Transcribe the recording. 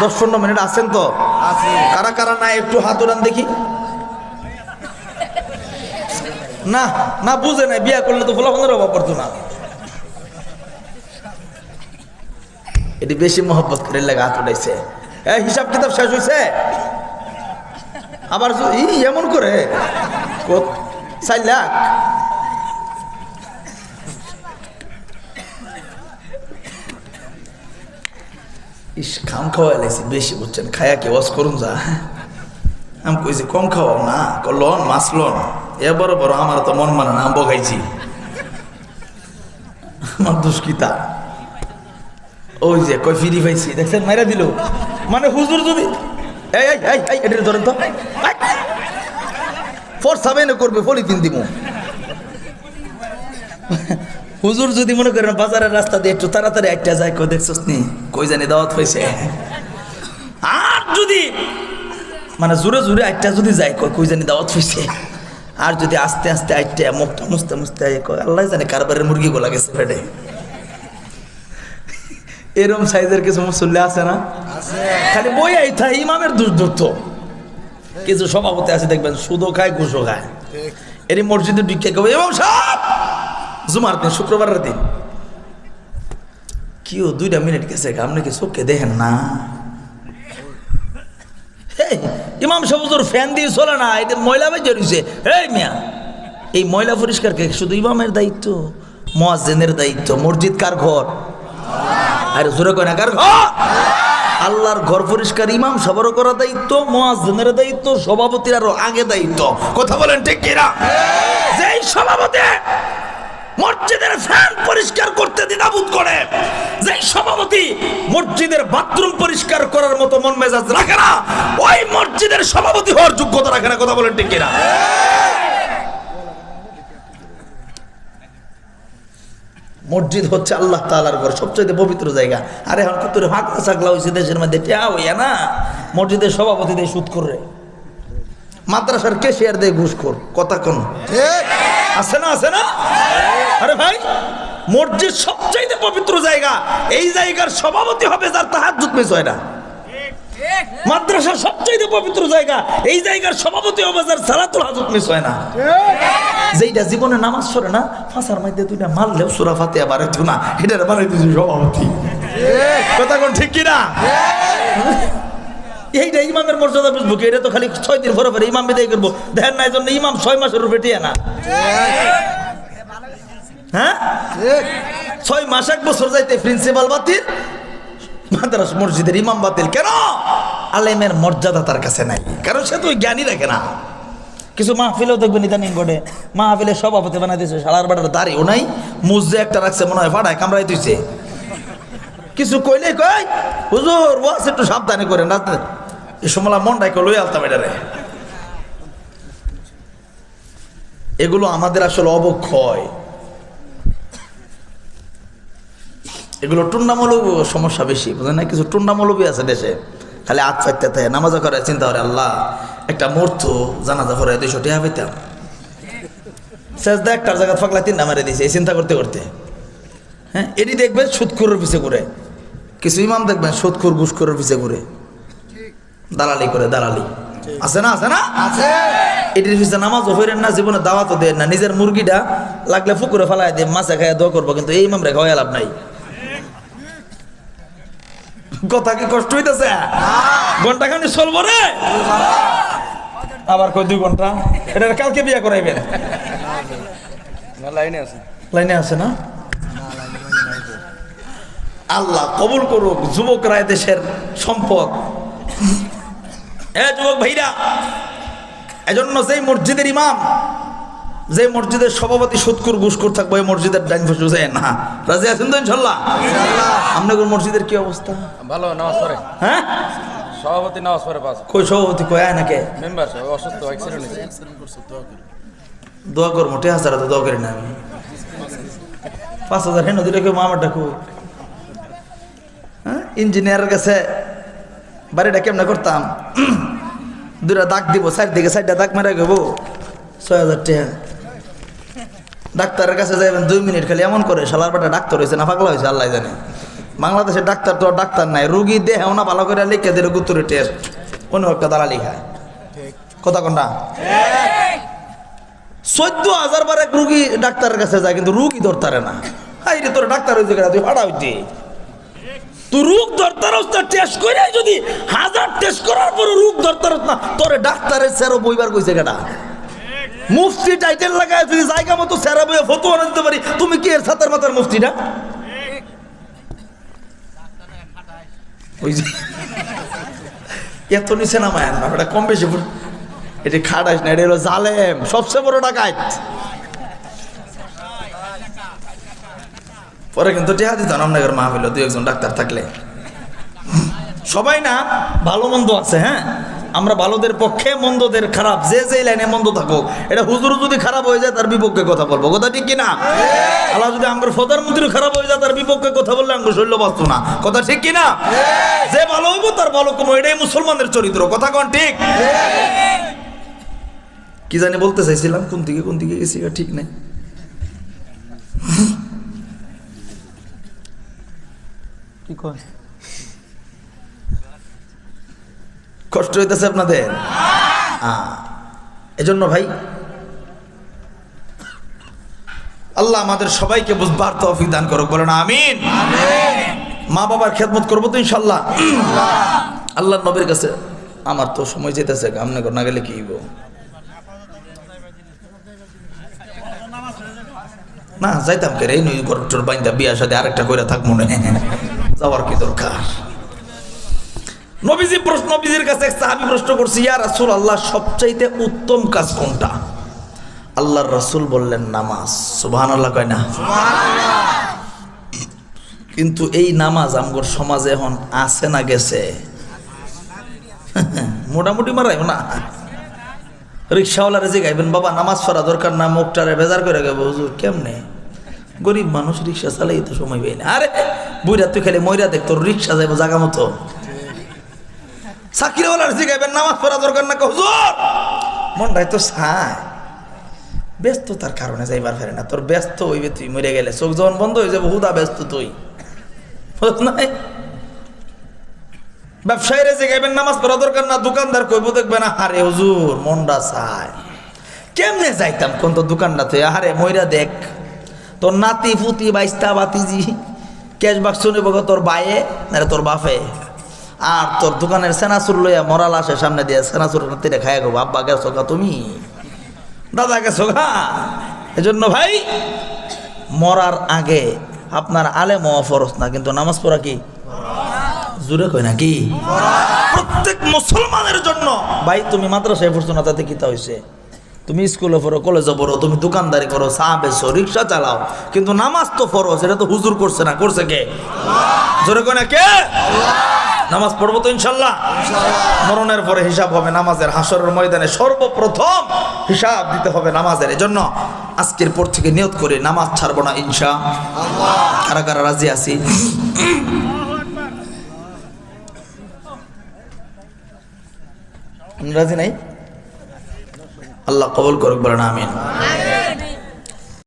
দশ পনেরো মিনিট আছেন তো? কারা কারা না একটু হাত উড়ান দেখি। না না বুঝে নাই বিয়া করলে তো ফলাফলের অভাব পড়তো না। এটি বেশি মহব্বত করে লাগে হাত উঠাইছে এই হিসাব কিতাব শেষ হয়েছে আবার ই এমন করে? চার লাখ? ইস খাম খাওয়া লাইছি বেশি বুঝছেন খায়া কে ওয়াশ করুন যা আমি কইছি কম খাওয়াও না লন মাছ লন এ বড় বড় আমার তো মন মানে না আম্ব খাইছি আমার দুষ্কিতা ওই যে কই ফিরি পাইছি দেখছেন মাইরা দিল মানে হুজুর যদি এই এই এই এটা ধরেন তো ফোর সেভেন করবে পলিথিন দিব হুজুর যদি মনে করেন বাজারের রাস্তা দিয়ে একটু তাড়াতাড়ি একটা যায়, কই দেখছস নি? কই জানি দাওয়াত হয়েছে আর যদি মানে জোরে জোরে একটা যদি যায়, কই কই জানি দাওয়াত হয়েছে আর যদি আস্তে আস্তে আইটা, মুখটা মুছতে মুছতে কয় আল্লাহ জানে কারবারের মুরগি গোলা গেছে পেটে। এরম সাইজের কিছু মুসল্লি আছে না? খালি বই আইথা ইমামের দুর্দূর্ত কিছু সভাপতি আছে, দেখবেন সুদও খায়, ঘুষও খায়। এরই মসজিদে ঢুকে কেউ এবং সব জুমার দিন, শুক্রবারের দিন। কিও, দুইটা মিনিট গেছে আপনি কি চোখে দেখেন না? ইমাম সাহুজুর ফ্যান দিয়ে চলে না এটা ময়লা বেজে রয়েছে এই মিয়া, এই ময়লা পরিষ্কার কে? শুধু ইমামের দায়িত্ব, মোয়াজ্জেনের দায়িত্ব, মসজিদ কার ঘর? আরে জোরে কয় না, কার ঘর? আল্লাহর ঘর পরিষ্কার, ইমাম সবারও করা দায়িত্ব, মোয়াজ্জেনের দায়িত্ব সভাপতির আরও আগে দায়িত্ব। কথা বলেন ঠিক কিনা? যেই সভাপতি মসজিদের ফ্যান পরিষ্কার করতে দ্বিধাবোধ করে। যেই সভাপতি মসজিদের বাথরুম পরিষ্কার করার মতো মন মেজাজ রাখে না, ওই মসজিদের সভাপতি হওয়ার যোগ্যতা রাখে না, কথা বলেন ঠিক কিনা? মসজিদ হচ্ছে আল্লাহ তালার ঘর সবচেয়ে পবিত্র জায়গা। আরে এখন কত ফাঁকলা চাকলা হয়েছে দেশের মধ্যে, টেয়া হইয়া না। মসজিদের সভাপতি দিয়ে সুদ করে মাদ্রাসার কেশিয়ার দিয়ে ঘুষ কর কথা কোন। আছে না আছে না? আরে ভাই মসজিদ সবচাইতে পবিত্র জায়গা। এই জায়গার সভাপতি হবে যার তাহার মিস হয় না। মাদ্রাসার সবচাইতে পবিত্র জায়গা। এই জায়গার সভাপতি হবে যার সালাতুল হাজত মিস হয় না। যেইটা জীবনে নামাজ পড়ে না ফাঁসার মধ্যে তুইটা মারলেও সুরা ফাতিয়া বারে তু না। এটার তুই সভাপতি। কথা কোন ঠিক কিনা? এইটা ইমামের মর্যাদা বুঝব কি? এটা তো খালি ছয় দিন পরে পরে ইমাম বিদায় করব। দেখেন না, এই জন্য ইমাম ছয় মাসের উপরে টিয়া না। হ্যাঁ? ছয় মাস, এক বছর যাইতে প্রিন্সিপাল বাতিল, মাদ্রাস মসজিদের ইমাম বাতিল। কেন? আলেমের মর্যাদা তার কাছে নাই। কারণ সে তো জ্ঞানী রাখে না। কিছু মাহফিলেও দেখবেন ইদানিং ঘটে মাহফিলের সভাপতি বানাই দিয়েছে সালার বাটার দাঁড়িয়েও নাই, মুজে একটা রাখছে, মনে হয় ফাটায় কামড়াই দিয়েছে কিছু কইলে কই হুজুর ওয়াস একটু সাবধানে করেন, রাতে এই সময় মনটাই কই লই আলতাম এটারে এগুলো আমাদের আসলে অবক্ষয়। এগুলো টুন্ডামূলক সমস্যা বেশি, বুঝলেন না? কিছু টুন্ডামূলকই আছে দেশে, খালি আত ফাইতে থাকে নামাজা করে, চিন্তা করে, আল্লাহ, একটা মূর্ত জানাজা করে দুইশো টিয়া পেতাম শেষদা একটার জায়গা ফাঁকলা তিন নামারে দিয়েছে এই চিন্তা করতে করতে। হ্যাঁ এটি দেখবেন সুদখুরের পিছে ঘুরে। কিছু ইমাম দেখবেন সুদখুর ঘুষখুরের পিছে ঘুরে। দালালি করে দালালি। আছে না আছে না? আছে। এটির পিছনে নামাজও হইরেন না জীবনে দাওয়াতও দেন না। নিজের মুরগিটা লাগলে ফুকুরে ফেলাই দিয়ে মাছে খাইয়া দোয়া করব কিন্তু এই ইমাম রেখা হয়ে লাভ নাই। কথা কি কষ্ট হইতেছে? ঘণ্টা খানি চলবো রে। আবার কই দুই ঘণ্টা? এটা কালকে বিয়া করাইবেন। না লাইনে আছে। লাইনে আছে না? আল্লাহ কবুল করুক যুবকরা এ দেশের সম্পদ। এ যুবক ভাইরা এজন্য যেই মসজিদের ইমাম যে মসজিদের সভাপতি সুৎকুর ঘুষকুর থাকব এই মসজিদের ডাইন ফসু যায় না। রাজি আছেন তো ইনশাল্লাহ? আপনাদের মসজিদের কি অবস্থা? ভালো নামাজ পড়ে। হ্যাঁ? সভাপতি নামাজ পড়ে পাঁচ কই সভাপতি কয় আয় নাকে? মেম্বার সব অসুস্থ অ্যাক্সিডেন্ট হয়েছে। দোয়া কর মোটে হাজার তো দোয়া করি না আমি। পাঁচ হাজার হেন দিলে কেউ মামাটা কই হ্যাঁ? ইঞ্জিনিয়ারের কাছে বাড়িটা কেমনে করতাম? দুটা দাগ দিব, চারদিকে চারটা দাগ মেরে গেবো। ছয় হাজার টাকা। ডাক্তারের কাছে যাইবেন দুই মিনিট, খালি এমন করে, শালার বাটা ডাক্তার হয়েছে না, পাগলা হয়েছে আল্লাহ জানে। বাংলাদেশে ডাক্তার তো ডাক্তার নাই, রুগী দেহেও না ভালো করে লিখে দিলে গুতুরে টেস্ট কোনো একটা দালালি খায়। কথা কোনটা চোদ্দ হাজার বার এক রুগী ডাক্তারের কাছে যায়, কিন্তু রুগী ধরতারে না। হাই রে, তোর ডাক্তার হয়েছে তুই ভাড়া হইতে। তুই রোগ ধরতার টেস্ট করে যদি হাজার টেস্ট করার পর রোগ ধরতার না তোরে ডাক্তারের সেরো বইবার কইছে কেটা মুফতি টাইটেল লাগায় যদি জায়গা মতো সেরা বইয়ে ফটো আনে দিতে পারি, তুমি কি এর সাতার মাথার মুফতিটা? ওই যে, এত নিচে নামায় না এটা কম বেশি এটি খাটাস না, এটা হলো জালেম, সবচেয়ে বড় ডাকাত। পরে কিন্তু টেহা দিত, রামনগর মাহফিল দুই একজন ডাক্তার থাকলে। সবাই না, ভালো মন্দ আছে হ্যাঁ? আমরা ভালোদের পক্ষে মন্দদের খারাপ, যে যে লাইনে মন্দ থাকুক, এটা হুজুর যদি খারাপ হয়ে যায়, তার বিপক্ষে কথা বলব। কথা ঠিক কিনা? আল্লাহ যদি আমার প্রধানমন্ত্রী খারাপ হয়ে যায়, তার বিপক্ষে কথা বললে আমার শৈল্য বাঁচত না। কথা ঠিক কিনা? যে ভালো হইব, তার ভালো কম, এটাই মুসলমানদের চরিত্র। কথা কোন ঠিক? কি জানি বলতে চাইছিলাম, কোন দিকে কোন দিকে গেছি ঠিক নেই। কষ্ট হইতেছে আপনাদের। এজন্য ভাই, আল্লাহ আমাদের সবাইকে বুঝবার তৌফিক দান করুক, বলেন আমিন। মা বাবার খেদমত করব তো ইনশাল্লাহ। আল্লাহ নবীর কাছে আমার তো সময় যেতেছে, আমনে না গেলে কি না, যাইতাম কে রে নই গরুটোর বাইন্দা বিয়ার সাথে আরেকটা কইরা থাক মনে। যাওয়ার কি দরকার? নবীজি প্রশ্ন, নবীজির কাছে সাহাবী প্রশ্ন করছে, ইয়া রাসূল আল্লাহ সবচাইতে উত্তম কাজ কোনটা? আল্লাহর রাসূল বললেন, নামাজ। সুবহানাল্লাহ কয় না? কিন্তু এই নামাজ আমগর সমাজে এখন আছে না গেছে? মোটামুটি মারাই না? রিক্সাওয়ালারে যে গাইবেন, বাবা, নামাজ পড়া দরকার না, মুখটারে বেজার করে গাইব, হুজুর, কেমনে? গরিব মানুষ রিক্সা চালাই তো সময় পাই না। আরে বুইরা তুই খালি ময়রা দেখ, তোর রিক্সা যাইব জাগা মতো। চাকরিওয়ালার যে গাইবেন নামাজ পড়া দরকার না হুজুর, মনটাই তো চায় ব্যস্ততার কারণে যাইবার ফেরে না, তোর ব্যস্ত হইবে তুই মরে গেলে। চোখ যখন বন্ধ হয়ে যাবে, হুদা ব্যস্ত তুই। নাই ব্যবসায়ীরা যে নামাজ পড়া দরকার না, দোকানদার কইব, দেখবে না, আরে হুজুর, মনটা চায় কেমনে যাইতাম কোন তো দোকানটা তুই আরে মইরা দেখ, তোর নাতি ফুতি বাইস্তা বাতিজি ক্যাশ বাক্স নেব তোর বায়ে না তোর বাপে। আর তোর দোকানের সেনাচুর লইয়া মরাল আসে সামনে দিয়ে সেনাচুর নাতিরে খাইয়া গো আব্বা গেছো গা তুমি? দাদা গেছো গা? এজন্য ভাই মরার আগে আপনার আলে মহা ফরস না কিন্তু নামাজ পড়া কি? জুড়ে কই নাকি প্রত্যেক মুসলমানের জন্য। ভাই তুমি মাদ্রাসায় পড়ছো না তাতে কিতা হয়েছে তুমি স্কুলে পড়ো, কলেজে পড়ো, তুমি দোকানদারি করো চা বেচো, রিক্সা চালাও। কিন্তু নামাজ তো পড়ো, সেটা তো হুজুর করছে না, করছে কে? জোরে কই না, কে? নামাজ পড়ব তো ইনশাল্লাহ। মরণের পরে হিসাব হবে নামাজের হাসরের ময়দানে সর্বপ্রথম হিসাব দিতে হবে নামাজের। এজন্য আজকের পর থেকে নিয়ত করে, নামাজ ছাড়বো না ইনশা। কারা কারা রাজি আছি? রাজি নাই? আল্লাহ কবল করুক বলেন আমিন।